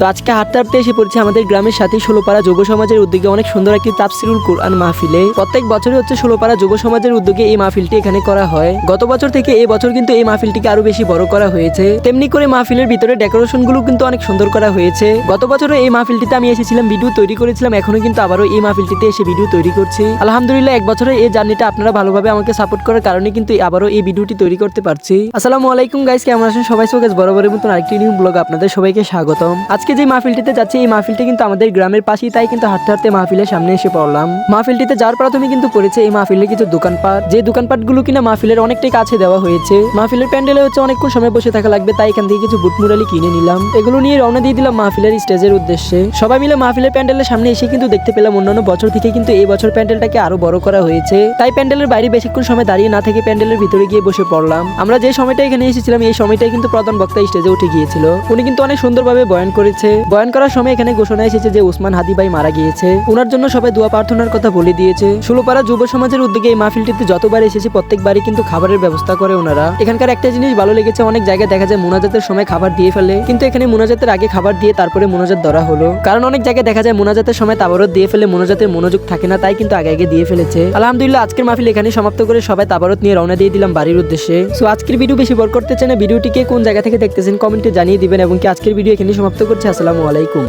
তো আজকে হাঁটতে হাঁটতে এসে পড়ছি আমাদের গ্রামের সাথে ষোলোপাড়া যুব সমাজের উদ্যোগে অনেক সুন্দর একটি তাফসিরুল কোরআন মাহফিলে। প্রত্যেক বছরই হচ্ছে ষোলোপাড়া যুব সমাজের উদ্যোগে এই মাহফিলটি এখানে করা হয়। গত বছর থেকে এই বছর কিন্তু এই মাহফিলটিকে আরও বেশি বড় করা হয়েছে। তেমনি করে মাহফিলের ভিতরে ডেকোরেশনগুলো কিন্তু অনেক সুন্দর করা হয়েছে। গত বছর এই মাহফিলটিতে আমি এসেছিলাম, ভিডিও তৈরি করেছিলাম এখনও কিন্তু আবারও এই মাহফিলটিতে এসে ভিডিও তৈরি করছি। আলহামদুলিল্লাহ, এক বছরের এই জার্নিটা আপনারা ভালোভাবে আমাকে সাপোর্ট করার কারণে কিন্তু আবারও এই ভিডিওটি তৈরি করতে পারছি। আসসালামু আলাইকুম গাইস কেমন আছেন সবাই? সো গাইস বরাবরের মতন আরেকটি নিউ ব্লগ আপনাদের সবাইকে স্বাগতম। আজকে যে মাহফিলটিতে যাচ্ছি, এই মাহফিলটি কিন্তু আমাদের গ্রামের পাশেই, তাই কিন্তু হাঁটতে হাঁটতে মাহফিলের সামনে এসে পড়লাম। মাহফিলটিতে যাওয়ার প্রথমে কিন্তু পড়েছে, এই মাহফিলে কিছু দোকানপাট। যে দোকানপাটগুলো কিনা মাহফিলের অনেকটাই কাছে দেওয়া হয়েছে। মাহফিলের প্যান্ডেলে হচ্ছে অনেকক্ষণ সময় বসে থাকা লাগবে, তাই এখান থেকে কিছু বুট মুরালি কিনে নিলাম। এগুলো নিয়ে রওনা দিয়ে দিলাম মাহফিলের স্টেজের উদ্দেশ্যে। সবাই মিলে মাহফিলের প্যান্ডেলের সামনে এসে কিন্তু দেখতে পেলাম অন্যান্য বছর থেকে কিন্তু এই বছর প্যান্ডেলটাকে আরও বড় করা হয়েছে। তাই প্যান্ডেলের বাইরে বেশিক্ষণ সময় দাঁড়িয়ে না থেকে প্যান্ডেলের ভিতরে গিয়ে বসে পড়লাম। আমরা যে সময়টা এখানে এসেছিলাম, এই সময়টাই কিন্তু প্রধান বক্তা স্টেজে উঠে গিয়েছিল। উনি কিন্তু অনেক সুন্দরভাবে বয়ান করেছে। বয়ান করার সময় এখানে ঘোষণা এসেছে যে উসমান হাদি ভাই মারা গিয়েছে। ওনার জন্য সবাই দোয়া প্রার্থনার কথা বলে দিয়েছে। ষোলোপাড়া যুব সমাজের উদ্যোগে এই মাহফিলটিতে যতবার এসেছে, প্রত্যেকবারই কিন্তু খাবারের ব্যবস্থা করে ওনারা এখানকার একটা জিনিস ভালো লেগেছে, অনেক জায়গায় দেখা যায় মোনাজাতের সময় খাবার দিয়ে ফেলে। কিন্তু এখানে মোনাজাতের আগে খাবার দিয়ে তারপরে মোনাজাত ধরা হলো। কারণ অনেক জায়গায় দেখা যায় মোনাজাতের সময় তাবারত দিয়ে ফেলে, মোনাজাতের মনোযোগ থাকে না, তাই কিন্তু আগে আগে দিয়ে ফেলেছে। আলহামদুলিল্লাহ, আজকের মাহফিল এখানে সমাপ্ত করে সবাই তাবারত নিয়ে রওনা দিয়ে দিলাম বাড়ির উদ্দেশ্যে। সো আজকের ভিডিও বেশি বড় করতে চাই না, ভিডিওটিকে কোন জায়গা থেকে দেখতেছেন কমেন্টে জানিয়ে দিবেন এবং কি আজকের ভিডিও এখানে সমাপ্ত করছে। আসসালামু আলাইকুম।